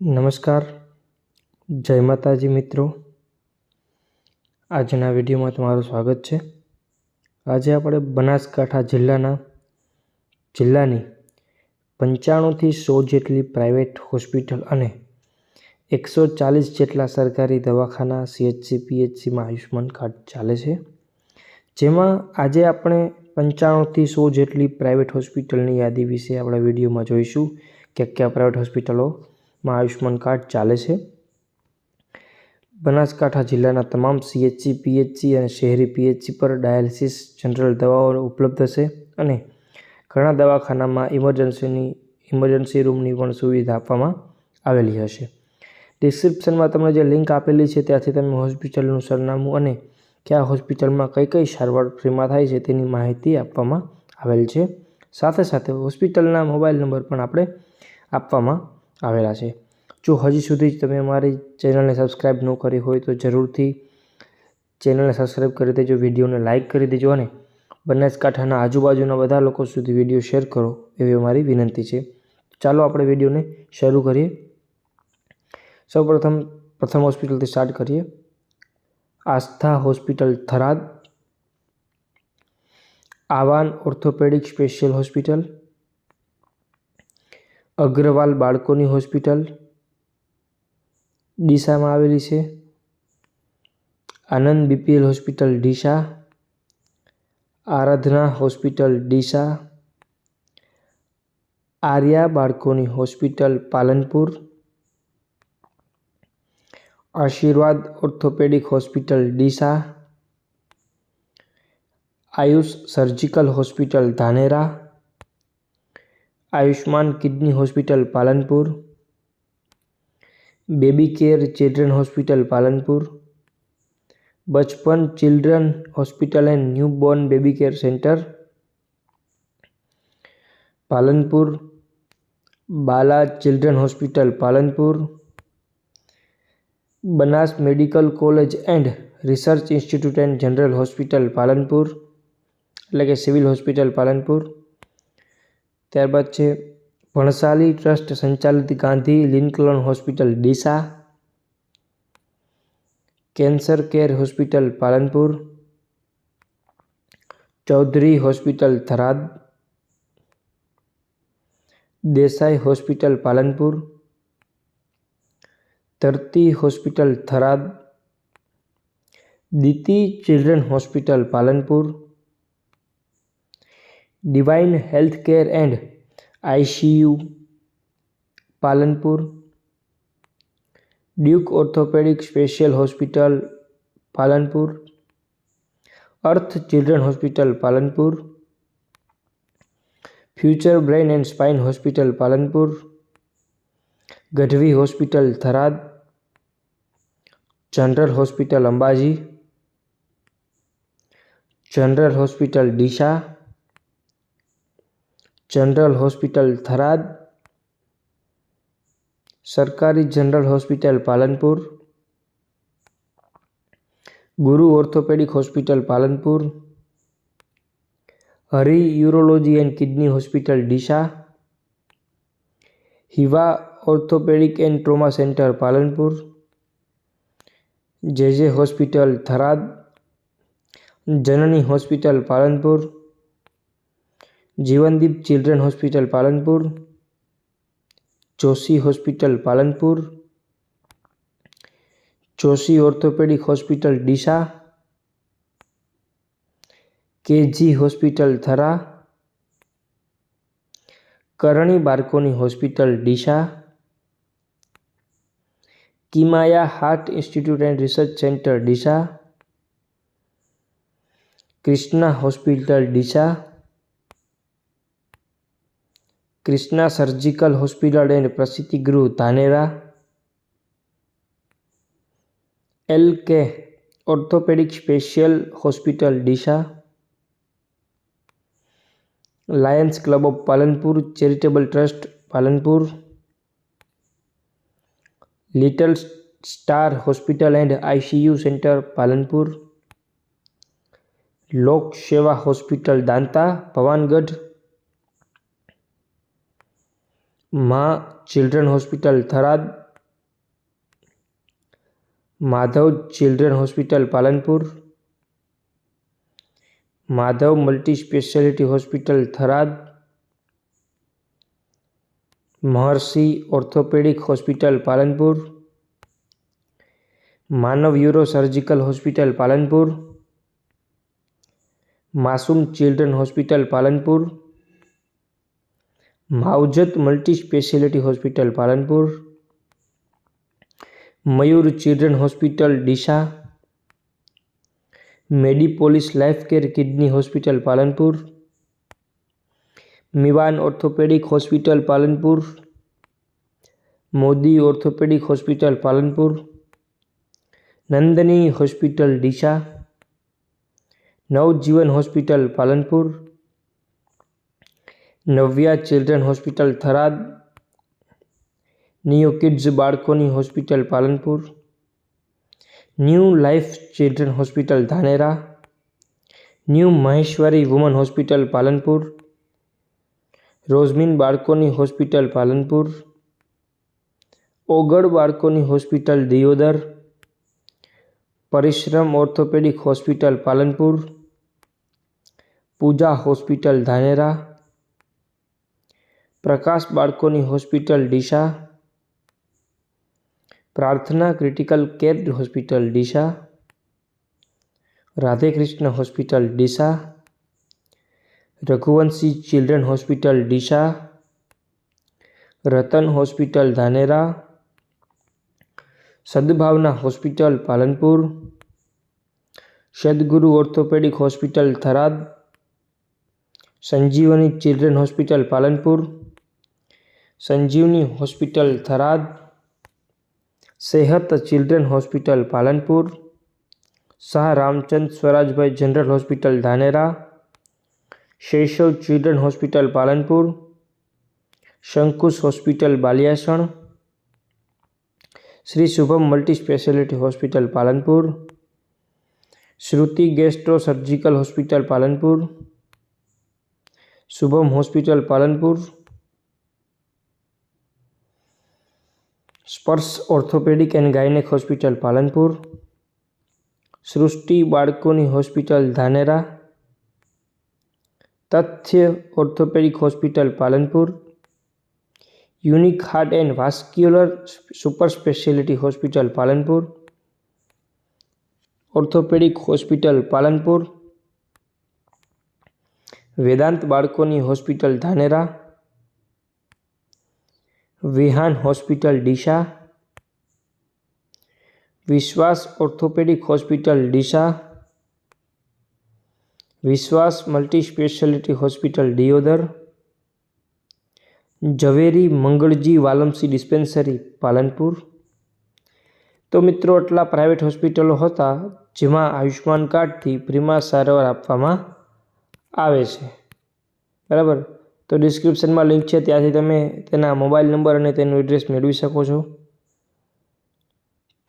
નમસ્કાર. જય માતાજી મિત્રો. આજના વિડીયોમાં તમારું સ્વાગત છે. આજે આપણે બનાસકાંઠા જિલ્લાના, જિલ્લાની પંચાણુંથી સો જેટલી પ્રાઇવેટ હોસ્પિટલ અને એકસો ચાલીસ જેટલા સરકારી દવાખાના સીએચસી પીએચસીમાં આયુષ્યમાન કાર્ડ ચાલે છે. જેમાં આજે આપણે પંચાણુંથી સો જેટલી પ્રાઇવેટ હોસ્પિટલની યાદી વિશે આપણા વિડીયોમાં જોઈશું. કે કયા પ્રાઇવેટ હોસ્પિટલોમાં આયુષ્યમાન કાર્ડ ચાલે છે. બનાસકાંઠા જિલ્લાના તમામ સીએચસી પીએચસી અને શહેરી પીએચસી પર ડાયાલિસિસ જનરલ દવાઓ ઉપલબ્ધ છે અને ઘણા દવાખાનામાં ઇમરજન્સીની, ઇમરજન્સી રૂમની પણ સુવિધા આપવામાં આવેલી હશે. ડિસ્ક્રિપ્શનમાં તમને જે લિંક આપેલી છે ત્યાંથી તમે હોસ્પિટલનું સરનામું અને કયા હોસ્પિટલમાં કઈ કઈ સારવાર ફ્રીમાં થાય છે તેની માહિતી આપવામાં આવેલ છે. સાથે સાથે હોસ્પિટલના મોબાઈલ નંબર પણ આપણે આપવામાં આવેલા છે. જો હજી સુધી તમે અમારી ચેનલને સબસ્ક્રાઈબ ન કરી હોય તો જરૂરથી ચેનલને સબસ્ક્રાઈબ કરી દેજો, વિડીયોને લાઇક કરી દેજો અને બનાસકાંઠાના આજુબાજુના બધા લોકો સુધી વીડિયો શેર કરો એવી અમારી વિનંતી છે. ચાલો આપણે વિડીયોને શરૂ કરીએ. સૌપ્રથમ પ્રથમ હોસ્પિટલથી સ્ટાર્ટ કરીએ. Aastha hospital Tharad. Aavan orthopaedic special hospital. Agarwal બાળકોની હોસ્પિટલ ડીસામાં આવેલી છે Anand BPL hospital Deesa Aradhana hospital Deesa Arya બાળકોની hospital Palanpur Ashirwad orthopaedic hospital Deesa Ayush surgical hospital Dhanera Ayushman kidney hospital Palanpur baby care children hospital Palanpur Bachpan children hospital and newborn baby care centre Palanpur Bala children hospital Palanpur Banas medical college and research institute and general hospital Palanpur એટલે કે civil hospital Palanpur ત્યારબાદ છે Bhansali trust સંચાલિત Gandhi Lincoln hospital Deesa cancer care hospital Palanpur Chaudhary hospital Tharad Desai hospital Palanpur Dharti hospital Tharad Diti children hospital Palanpur divine health care and ICU Palanpur duke orthopaedic special hospital Palanpur earth children hospital Palanpur future brain and spine hospital Palanpur Gadhvi hospital Tharad general hospital Ambaji general hospital Deesa general hospital Tharad, સરકારી general hospital Palanpur, Guru orthopaedic hospital Palanpur, Hari urology and kidney hospital Deesa, Hiva orthopaedic and trauma centre Palanpur, J J hospital Tharad, Janani hospital Palanpur Jeevandeep children hospital Palanpur Joshi hospital Palanpur Joshi orthopaedic hospital Deesa KG hospital Thara Karni બાળકોની hospital Deesa Kimaya heart institute and research centre Deesa Krishna hospital Deesa Krishna surgical hospital and Prasiddhi Gruh Dhanera L K orthopaedic special hospital Deesa lions club of Palanpur charitable trust Palanpur little star hospital and ICU centre Palanpur Lok Seva hospital Danta Bhavangadh Maa children hospital, Tharad. Madhav children hospital, Palanpur. Madhav multi speciality hospital, Tharad. Maharshi orthopaedic hospital, Palanpur. Manav uro surgical hospital, Palanpur. Masoom children hospital, Palanpur. Mavjat multi speciality hospital Palanpur Mayur children hospital Deesa Medipolis life care kidney hospital Palanpur Miwan orthopaedic hospital Palanpur Modi orthopaedic hospital Palanpur Nandini hospital Deesa Navjeevan hospital Palanpur Navya children hospital Tharad neo kids બાળકોની hospital Palanpur new life children hospital Dhanera new Maheshwari woman hospital Palanpur Rozmin બાળકોની hospital Palanpur ઓગળ બાળકોની hospital Deodar Parishram orthopaedic hospital Palanpur Pooja hospital Dhanera પ્રકાશ બાળકોની hospital Deesa Prarthana critical care hospital Deesa Radhekrishna hospital Deesa Raghuvanshi children hospital Deesa Ratan hospital Dhanera Sadbhavna hospital Palanpur Sadguru orthopaedic hospital Tharad Sanjeevani children hospital Palanpur Sanjivani hospital Tharad, Sehat children hospital Palanpur, Shah Ramchand Swaraj bhai general hospital Dhanera Shaishav children hospital Palanpur, Shankush hospital Baliyasan, Shri Shubham multi speciality hospital Palanpur, Shruti gastro surgical hospital Palanpur, Shubham hospital Palanpur Sparsh orthopaedic and gynaec hospital Palanpur Srushti બાળકોની hospital Dhanera Tathya orthopaedic hospital Palanpur unique heart and vascular super speciality hospital Palanpur orthopaedic hospital Palanpur Vedant બાળકોની hospital Dhanera Vihaan hospital, Deesa. Vishwas orthopaedic hospital, Deesa. Vishwas multi speciality hospital, Deodar. Zaveri Mangalji Valamsi dispensary, Palanpur. તો મિત્રો, આટલા private હોસ્પિટલો હતા જેમાં આયુષ્માન કાર્ડથી ફ્રીમાં સારવાર આપવામાં આવે છે. બરાબર? તો ડિસ્ક્રિપ્શનમાં લિંક છે, ત્યાંથી તમે તેના મોબાઈલ નંબર અને તેનું એડ્રેસ મેળવી શકો છો.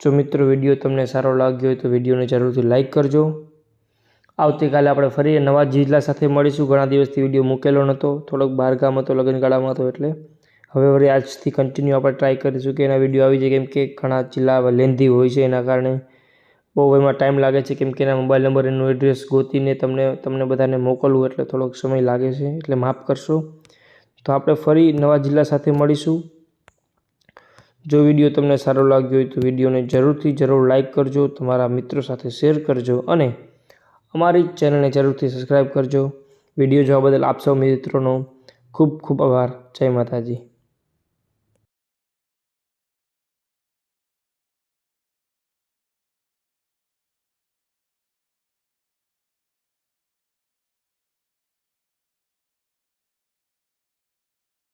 જો મિત્રો વીડિયો તમને સારો લાગ્યો હોય તો વિડીયોને જરૂરથી લાઇક કરજો. આવતીકાલે આપણે ફરી નવા જિલ્લા સાથે મળીશું. ઘણા દિવસથી વીડિયો મૂકેલો નહોતો. થોડોક બહારગામ હતો લગ્નગાળામાં હતો એટલે. હવે વળી આજથી કન્ટિન્યુ આપણે ટ્રાય કરીશું કે એના વીડિયો આવી જાય. કેમ કે ઘણા જિલ્લા લેન્ધી હોય છે એના કારણે. બહુ એમાં ટાઈમ લાગે છે, કેમ કે એના મોબાઈલ નંબર એનું એડ્રેસ ગોતીને તમને તમને બધાને મોકલવું એટલે થોડોક સમય લાગે છે, એટલે માફ કરશો. તો આપણે ફરી નવા જિલ્લા સાથે મળીશું. જો વીડિયો તમને સારો લાગ્યો હોય તો વિડીયોને જરૂરથી જરૂર લાઇક કરજો, તમારા મિત્રો સાથે શેર કરજો અને અમારી ચેનલને જરૂરથી સબસ્ક્રાઈબ કરજો. વીડિયો જોવા બદલ આપ સૌ મિત્રોનો ખૂબ ખૂબ આભાર. જય માતાજી.